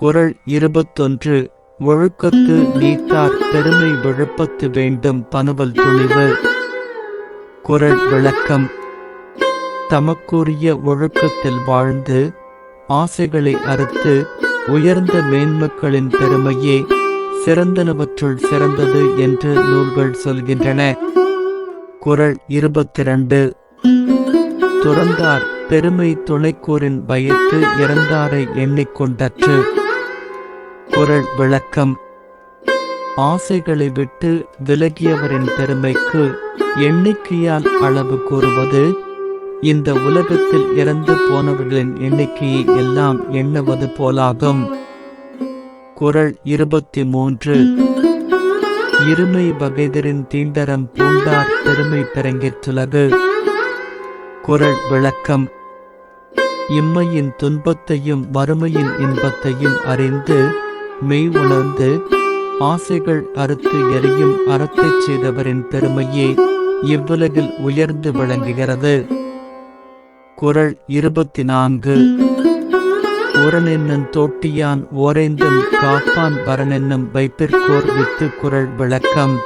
குறள் இருபத்தொன்று ஒழுக்கத்து நீத்தார் பெருமை விழுப்பத்து வேண்டும் பனுவல் துணிவு. குறள் விளக்கம் தமக்குரிய ஒழுக்கத்தில் வாழ்ந்து ஆசைகளை அறுத்து உயர்ந்த மேன்மக்களின் பெருமையே சிறந்தனவற்றுள் சிறந்தது என்று நூல்கள் சொல்கின்றன. குறள் இருபத்திரண்டு துறந்தார் பெருமை துணைக்கூரின் பயத்து இறந்தாரை எண்ணிக்கொண்டற்று. குரல் விளக்கம். ஆசைகளை விட்டு விலகியவரின் பெருமைக்கு எண்ணிக்கையால் அளவு கூறுவது. இந்த உலகத்தில் இறந்து போனவர்களின் எண்ணிக்கையை எல்லாம் எண்ணுவது போலாகும். குரல் இருபத்தி மூன்று இருமை வகைதரின் தீண்டரம் பூண்டார் பெருமை பெறங்கிற்றுலகு குரல் விளக்கம். இம்மையின் துன்பத்தையும் வறுமையின் இன்பத்தையும் அறிந்து மெய் உணர்ந்து ஆசைகள் அறுத்து எரியும் அறத்தைச் செய்தவரின் பெருமையே இவ்வுலகில் உயர்ந்து விளங்குகிறது. குறள் இருபத்தி நான்கு உரனென்னும் தோட்டியான் ஓரைந்தும் காப்பான் வரனென்னும் வைப்பிற்கோர் வித்து குரல் விளக்கம்.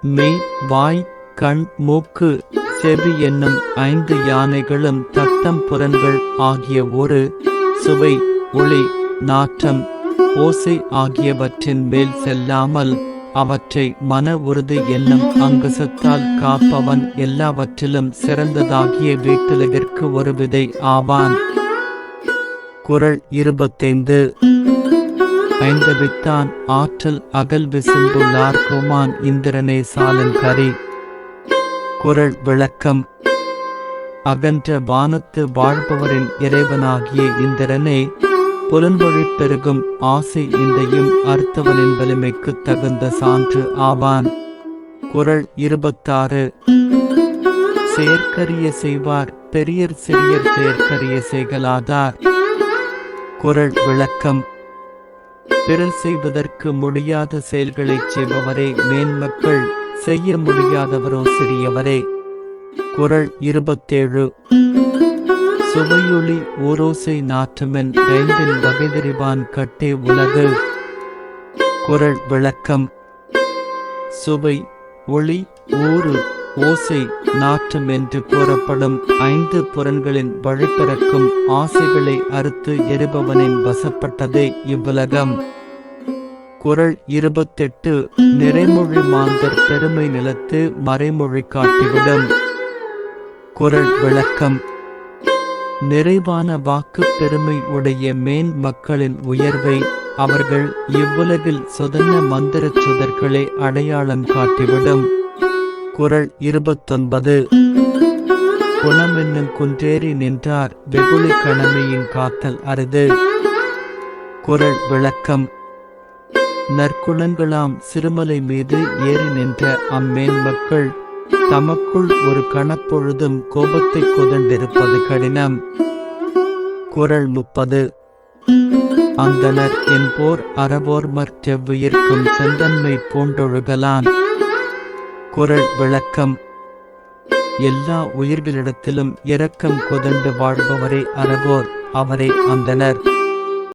மெய் வாய் கண் மூக்கு செவி என்னும் ஐந்து யானைகளும் தத்தம் புறன்கள் ஆகிய ஒரு சுவை ஒளி நாற்றம் ஓசை ஆகியவற்றின் மேல் செல்லாமல் அவற்றை மன உறுதி என்னும் அங்குசத்தால் காப்பவன் எல்லாவற்றிலும் சிறந்ததாகிய வீட்டுலகிற்கு ஒரு விதை ஆவான். குரல் இருபத்தைந்து. ஐந்து வித்தான் ஆற்றல் அகல் விசும்புள்ளார் கோமான் இந்திரனே சாலன் கரி. குரல் விளக்கம். அகன்ற வானத்து வாழ்பவரின் இறைவனாகிய இந்திரனே புலன்வழி பெருகும் ஆசை இன்றையும் அர்த்தவனின் வலிமைக்கு தகுந்த சான்று ஆவான். குரல் இருபத்தாறு. செயற்கரிய செய்வார் பெரியர் சிறியர் செயற்கரிய செய்கலாதார் குரல் விளக்கம். பிறர் செய்வதற்கு முடியாத செயல்களைச் செய்பவரே மேன்மக்கள் செய்ய முடியாதவரோ சிறியவரே. குரல் இருபத்தேழு. சுவையொளி ஊரோசை நாற்றமென் ஐந்தின் வகைதறிவான் கட்டே உலகு. குரல் விளக்கம். சுவை ஒளி ஊறு ஓசை நாற்றம் என்று கூறப்படும் ஐந்து புறன்களின் வழிபிறக்கும் ஆசைகளை அறுத்து எரிபவனின் வசப்பட்டதே இவ்வுலகம். குறள் இருபத்தெட்டு நிறைமொழி மாந்தர் பெருமை நிலத்து மறைமொழி காட்டிவிடும். குரல் விளக்கம். நிறைவான வாக்கு பெருமை உடைய மேன் மக்களின் உயர்வை அவர்கள் இவ்வுலகில் சுதந்திர மந்திர சுதர்களை அடையாளம் காட்டிவிடும். குரல் இருபத்தொன்பது. குணம் என்னும் குன்றேறி நின்றார் வெகுளி கணமையின் காத்தல் அரிது. குரல் விளக்கம். நற்குணங்களாம் சிறுமலை மீது ஏறி நின்ற அம்மேன் மக்கள் தமக்குள் ஒரு கணப்பொழுதும் கோபத்தை கொதண்டிருப்பது கடினம். குரல் முப்பது. அந்தனர் என்போர் அறவோர்மற் செவ்வுயிர்க்கும் செந்தன்மை பூண்டொழுகலான் குரல் விளக்கம். எல்லா உயிர்களிடத்திலும் இரக்கம் கொதண்டு வாழ்பவரே அறவோர் அவரே அந்தனர்.